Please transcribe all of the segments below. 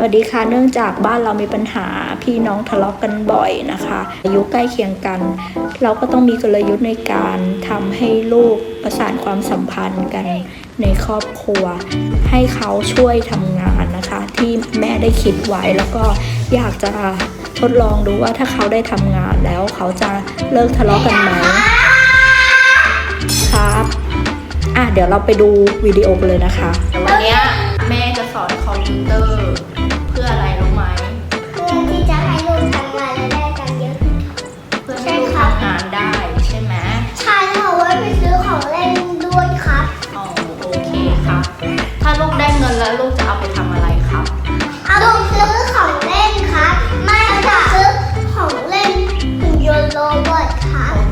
สวัสดีค่ะ เนื่องจากบ้านเรามีปัญหาพี่น้องทะเลาะกันบ่อยนะคะ อายุใกล้เคียงกัน เราก็ต้องมีกลยุทธ์ในการทำให้ลูกประสานความสัมพันธ์กันในครอบครัว ให้เขาช่วยทำงานนะคะ ที่แม่ได้คิดไว้แล้วก็อยากจะทดลองดูว่าถ้าเขาได้ทำงานแล้วเขาจะเลิกทะเลาะกันไหมครับอะเดี๋ยวเราไปดูวิดีโอกันเลยนะคะวันเนี้ยแม่จะสอนคอมพิวเตอร์ ยน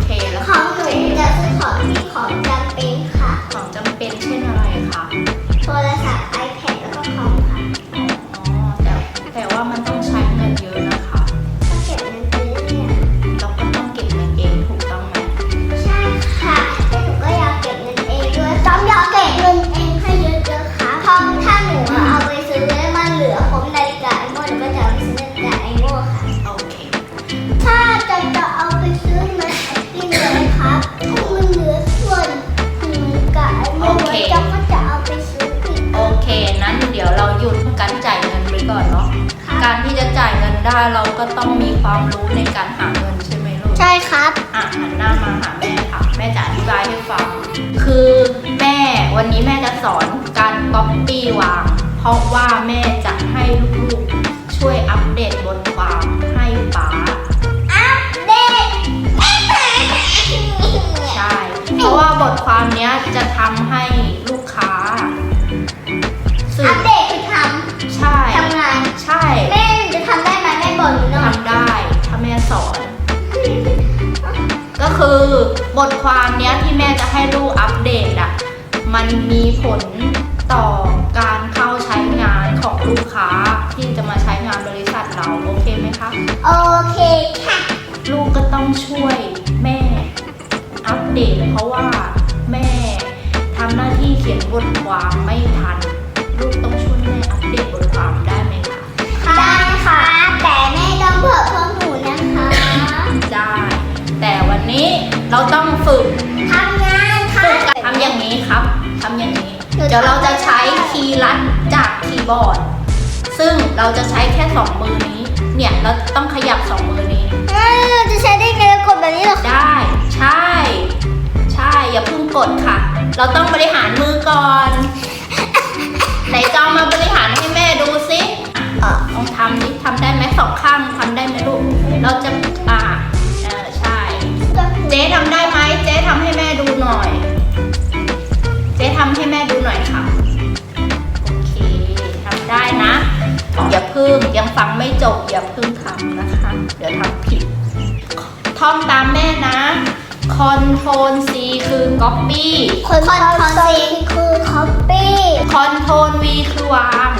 หยุดการจ่ายเงินไว้ก่อนเนาะ การที่จะจ่ายเงินได้เราก็ต้องมีความรู้ในการหาเงินใช่ไหมลูก ใช่ครับ อะหันหน้ามาหาแม่ค่ะ แม่จะอธิบายให้ฟัง คือแม่วันนี้แม่จะสอนการก๊อปปี้วาง เพราะว่าแม่จะให้ลูกๆช่วยอัปเดตบทความให้ป๊า คือบทความเนี้ยที่แม่จะให้ลูกอัปเดตอะมันมีผลต่อการเข้าใช้งานของลูกค้าที่จะมาใช้งานบริษัทเราโอเคไหมคะ โอเคค่ะ ลูกก็ต้องช่วยแม่อัปเดต เพราะว่าแม่ทำหน้าที่เขียนบทความไม่ทัน ลูกต้องช่วยแม่อัปเดตบทความ ดี๋ยวเราจะใช้ทำไม่ได้คีย์ลัดจากคีย์บอร์ด ซึ่งเราจะใช้แค่สองมือนี้ เนี่ยเราต้องขยับสองมือนี้เอ้ยเราจะใช้ได้ไงเรากดแบบนี้เหรอคะได้ ใช่ ใช่ อย่าเพิ่งกดค่ะ เราต้องบริหารมือก่อน ไหนจอมมาบริหารให้แม่ดูสิอะลองทำดิทำได้ไหมสองข้างทำได้ไหมลูก เราจะอ่าเออใช่ เจ๊ทำได้ไหม เจ๊ทำให้แม่ดูหน่อย เจ๊ทำให้แม่ดู จบอย่าพึ่งทำนะคะ เดี๋ยวทำผิด ท่องตามแม่นะ Ctrl C คือ Copy คนคอนโซลคือคอปปี้ Ctrl V คือวาง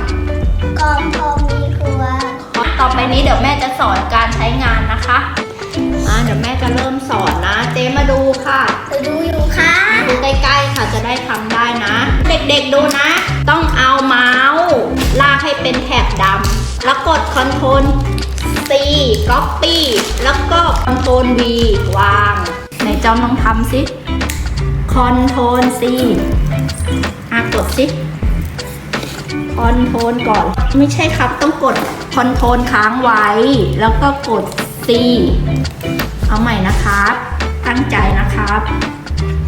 กองทองมีคือว่า ต่อไปนี้เดี๋ยวแม่จะสอนการใช้งานนะคะอ่าเดี๋ยวแม่จะเริ่มสอนนะ เจ๊มาดูค่ะจะดูอยู่ค่ะ ดูใกล้ๆค่ะจะได้ทำได้นะ เด็กๆดูนะ ต้องเอาเมาส์ลากให้ เป็นแถบดำแล้วกด Ctrl C Copy แล้วก็ Ctrl V วางไหนจอมลองทำสิ Ctrl C อะกดสิ Ctrl ก่อน ไม่ใช่ครับต้องกด Ctrl ค้างไว้ แล้วก็กด C เอาใหม่นะครับ ตั้งใจนะครับ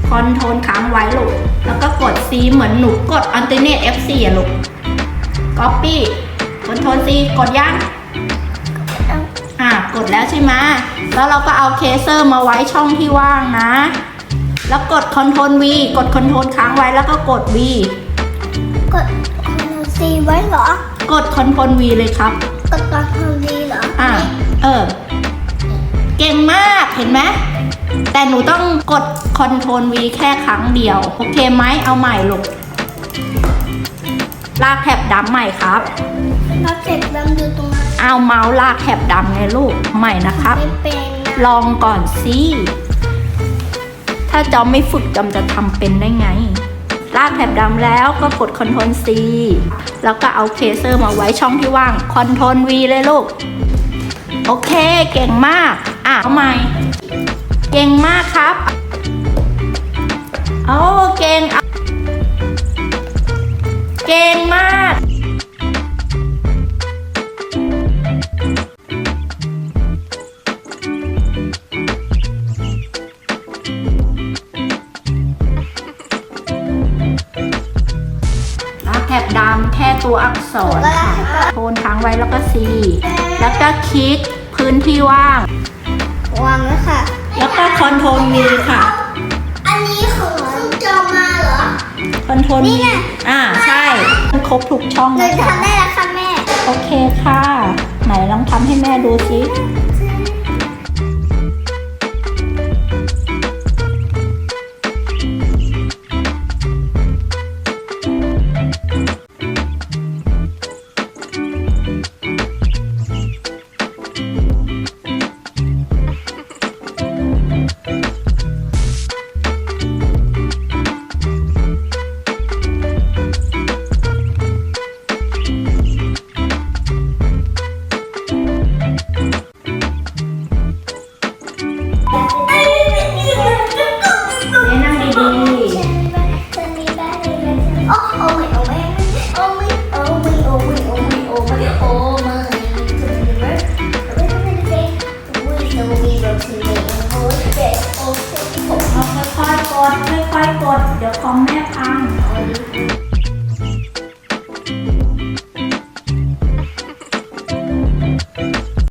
คอนโทรลค้างไว้ลูก แล้วก็กด C เหมือนหนูกด Alternate F4 อะลูก Copy คอนโทรล C กดยังอะกดแล้วใช่ไหมแล้วเราก็เอาเคเซอร์มาไว้ช่องที่ว่างนะ แล้วกด Ctrl V กด Ctrl ค้างไว้แล้วก็กด V กดคอนโทรลซีไว้เหรอ กด Ctrl V เลยครับ กดคอนโทรลดีเหรอ อะ เออ เก่งมาก เห็นไหม แต่หนูต้องกด Ctrl V แค่ครั้งเดียว โอเคไหม เอาใหม่ลูก ลากแถบดำใหม่ครับเราเจ็บดำอยู่ตรงนั้นเอาเมาส์ลากแถบดำไงลูกใหม่นะครับ ไม่เป็นนะลองก่อนสิถ้าจอมไม่ฝึกจอมจะทำเป็นได้ไงคลากแถบดำแล้วก็กด Ctrl C แล้วก็เอาเคเซอร์มาไว้ช่องที่ว่าง Ctrl V เลยลูก โอเค เก่งมาก อะเอาใหม่ เก่งมากครับ โอ้ มากลาก แถบดำแค่ตัวอักษรค่ะโทนค้างไว้แล้วก็ C แล้วก็คลิกพื้นที่ว่าง วางแล้วค่ะ แล้วก็คอนโทรล V ค่ะ อันนี้ของซึ่งจอมาเหรอ คอนโทรลนี่ V ไง อ่า ใช่มัน ครบทุกช่องหนูแล้วจะค่ะทำได้แล้วค่ะแม่ โอเคค่ะ ไหนลองทำให้แม่ดูสิ โอเจ็โอ้ยผมเอค่อยๆกดค่อยๆกดเดี๋ยวคอมแม่พัง